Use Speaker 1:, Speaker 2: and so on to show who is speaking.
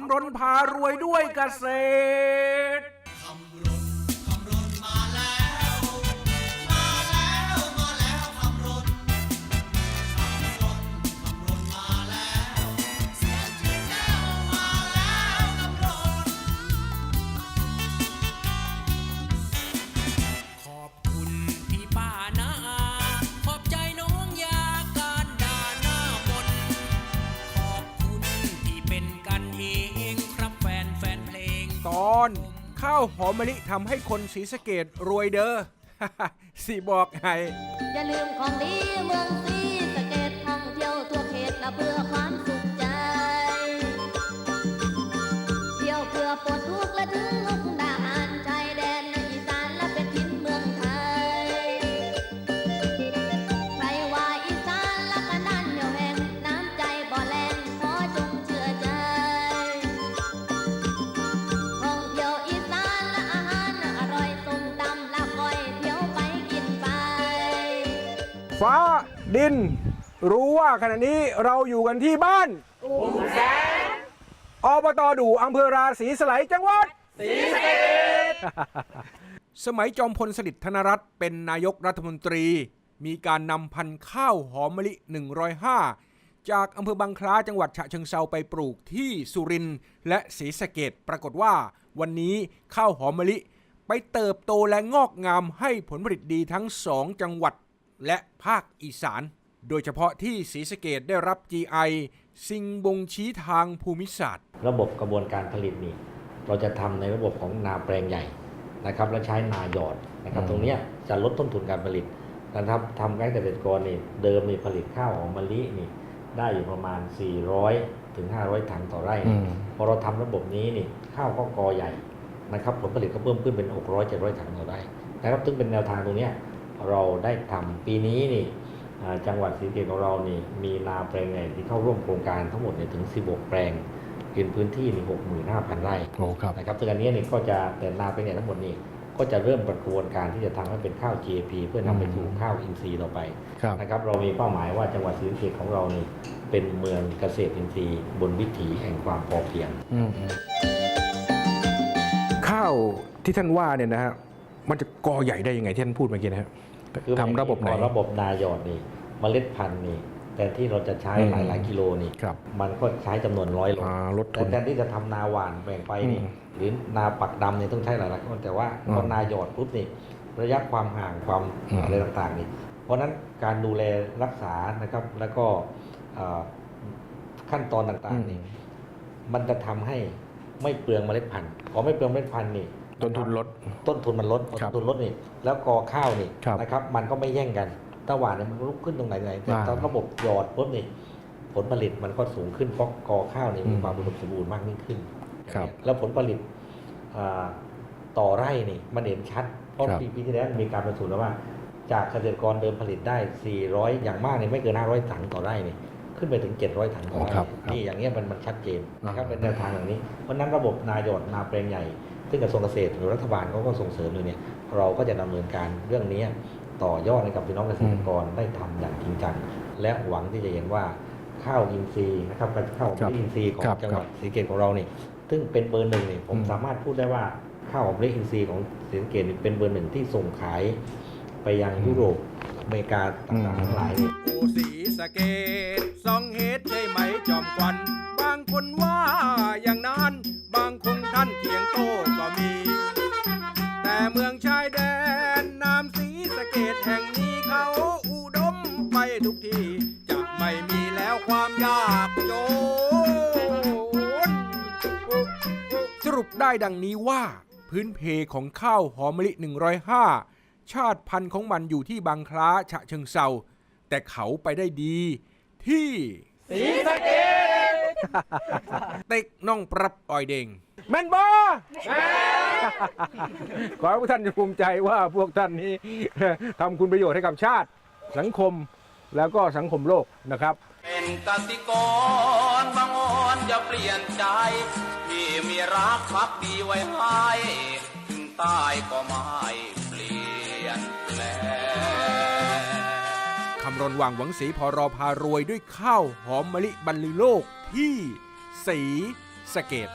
Speaker 1: ำรนพารวยด้วยเกษตร
Speaker 2: อน ข้า
Speaker 1: วหอมมะลิทำให้คนศรีสะเกดรวยเด้อ สีบอกไห้
Speaker 3: อย่าลืมของดีเมืองศรี
Speaker 1: ฟ้าดิน รู้ว่าขณะนี้เราอยู่กันที่บ้านอบตดูอำเภอราศีสไลยจังหวัดศรีสะเกษสมัยจอมพลสฤษดิ์ธนรัตน์เป็นนายกรัฐมนตรี มีการนำพันธุ์ข้าวหอมมะลิ 105 จากอำเภอบางคล้าจังหวัดฉะเชิงเซาไปปลูกที่สุรินทร์และศรีสะเกดปรากฏว่า วันนี้ข้าวหอมมะลิ ไปเติบโตและงอกงามให้ผลผลิตดีทั้งสองจังหวัด และภาคอีสาน โดยเฉพาะที่ศรีสะเกดได้รับ GI สิ่งบ่งชี้ทางภูมิศาสตร์
Speaker 4: ระบบกระบวนการผลิตนี่เราจะทำในระบบของนาแปลงใหญ่นะครับและใช้นาหยอดนะครับตรงเนี้ยจะลดต้นทุนการผลิตนะครับทำให้เกษตรกรนี่เดิมนี่ผลิตข้าวหอมมะลินี่ได้อยู่ประมาณ 400 ถึง 500 ถังต่อไร่พอเราทำระบบนี้นี่ข้าวก็กอใหญ่นะครับผลผลิตก็เพิ่มขึ้นเป็น 600 700 ถังต่อไร่นะครับซึ่งเป็นแนวทางตรงเนี้ย เราได้ทำปีนี้นี่อ่าจังหวัดศรีสะเกษของเรานี่มีนาแปลงใหญ่ที่เข้าร่วมโครงการทั้งหมดเนี่ยถึง 16 แปลงกินพื้นที่นี่65,000ไร่
Speaker 5: โอ้ครับ
Speaker 4: นะครับซึ่งอันนี้นี่ก็จะแต่นาเป็นเนี่ยทั้งหมดนี่ก็จะเริ่มประกระบวนการที่จะทำให้เป็นข้าว GAP เพื่อนำไปสู่ข้าวอินทรีย์ต่อไป
Speaker 5: ครับ
Speaker 4: นะครับเรามีเป้าหมายว่าจังหวัดศรีสะเกษของเรานี่เป็นเมืองเกษตรอินทรีย์ บนวิถีแห่งความพอเพียง
Speaker 5: อืมอืม
Speaker 1: ข้าวที่ท่านว่าเนี่ยนะฮะมันจะกอใหญ่ได้ยังไงที่ท่านพูดเมื่อกี้นะฮะ
Speaker 4: คือ
Speaker 1: ทำระบบไหน
Speaker 4: พอระบบนายอดนี่เมล็ดพันธุ์นี่แต่ที่เราจะใช้
Speaker 1: อืม
Speaker 4: หลายหลายๆกิโลนี่
Speaker 1: ครับ
Speaker 4: มันก็ใช้จำนวนร้อยโล
Speaker 1: อ่าลด
Speaker 4: แต่
Speaker 1: ทุน
Speaker 4: แทนที่จะทำนาหวานแบ่งไปนี่
Speaker 1: อืม
Speaker 4: หรือนาปักดำเนี่ยต้องใช้หลายๆคนแต่ว่า
Speaker 1: อืม
Speaker 4: พอนาหยอดปุ๊บนี่ระยะความห่างความ
Speaker 1: อืม
Speaker 4: อะไรต่างๆนี่ เพราะฉะนั้นการดูแลรักษานะครับแล้วก็เอ่อขั้นตอนต่างๆนี่มันจะทำให้ไม่เปลืองเมล็ดพันธุ์พอไม่เปลืองเมล็ดพันธุ์นี่
Speaker 1: ต้นทุนลด
Speaker 4: ต้นทุนมันลดพอ
Speaker 1: ครั
Speaker 4: ต้
Speaker 1: บ
Speaker 4: นทุนลดนี่แล้วกอข้าวนี่
Speaker 1: ครับ
Speaker 4: นะครับ มันก็ไม่แย่งกันตะหวานเนี่ยมันลุกขึ้นตรงไหนไหนแต่
Speaker 1: อ่า
Speaker 4: ตอนระบบหยอดปุ๊บนี่ผลผลิตมันก็สูงขึ้นเพราะกอข้าวนี่
Speaker 1: อื
Speaker 4: มี
Speaker 1: ม
Speaker 4: ความอุดมสมบูรณ์มากยิ่งขึ้น
Speaker 1: ครับ
Speaker 4: แล้วผลผลิตอ่าต่อไร่นี่มันเห็นชัด เพราะ
Speaker 1: ครับ
Speaker 4: ปีปีที่แล้วมีการประสูนแล้วว่า จากเกษตรกรเดิมผลิตได้ 400 อย่างมากเนี่ยไม่เกิน 500 ถังต่อไร่นี่ขึ้นไปถึง 700 ถังต่อ
Speaker 1: อ๋อ
Speaker 4: ไร่
Speaker 1: ครับ
Speaker 4: นี่อย่างเงี้ยมันมันชัดเจนนะครับ
Speaker 1: อ่า
Speaker 4: เป็นแนวทางอย่างนี้ เพราะฉะนั้นระบบนายอดนาแปลงใหญ่ ซึ่งกระทรวงเกษตรหรือรัฐบาลเขาก็ส่งเสริมอยู่เนี่ยเราก็จะดำเนินการเรื่องนี้ต่อยอดให้กับพี่น้องเกษตรกรได้ทำอย่างจริงจังและหวังที่จะเห็นว่าข้าวอินทรีย์นะครับข้าว
Speaker 1: ครับ
Speaker 4: อินทรีย์ของจังหวัดศรีเกษของเราเนี่ยซึ่งเป็นเบอร์หนึ่งเนี่ยผมสามารถพูดได้ว่าข้าวหอมมะลิอินทรีย์ของศรีสะเกษนี่เป็นเบอร์หนึ่งที่ส่งขายไปยังยุโรปอเมริกาต่างๆทั้งหลายนี่
Speaker 1: โอ้สีสะเกตสองเหตุใช่ไหมจอมควัน เกตแห่งนี้เขาอุดมไปทุกที จะไม่มีแล้วความยากจน สรุปได้ดังนี้ว่า พื้นเพของข้าวหอมมะลิ 105 ชาติพันธุ์ของมันอยู่ที่บางคล้าฉะเชิงเซาแต่เขาไปได้ดีที่ สีสะเกต เต็กน้องปรับอ่อยเดงแมนบอขอให้พวกท่านจะภูมิใจว่าพวกท่านนี้ทำคุณประโยชน์ให้กับชาติ สังคมแล้วก็สังคมโลกนะครับ
Speaker 6: เป็นกสิกรบางอ่อนจะเปลี่ยนใจ ที่มีรักพักดีไว้ให้ถึงตายก็ไม่เปลี่ยนแปลง
Speaker 1: คำรณวังหวังสีพอรอพารวยด้วยข้าวหอมมะลิบรรลือโลกที่สีสะเกต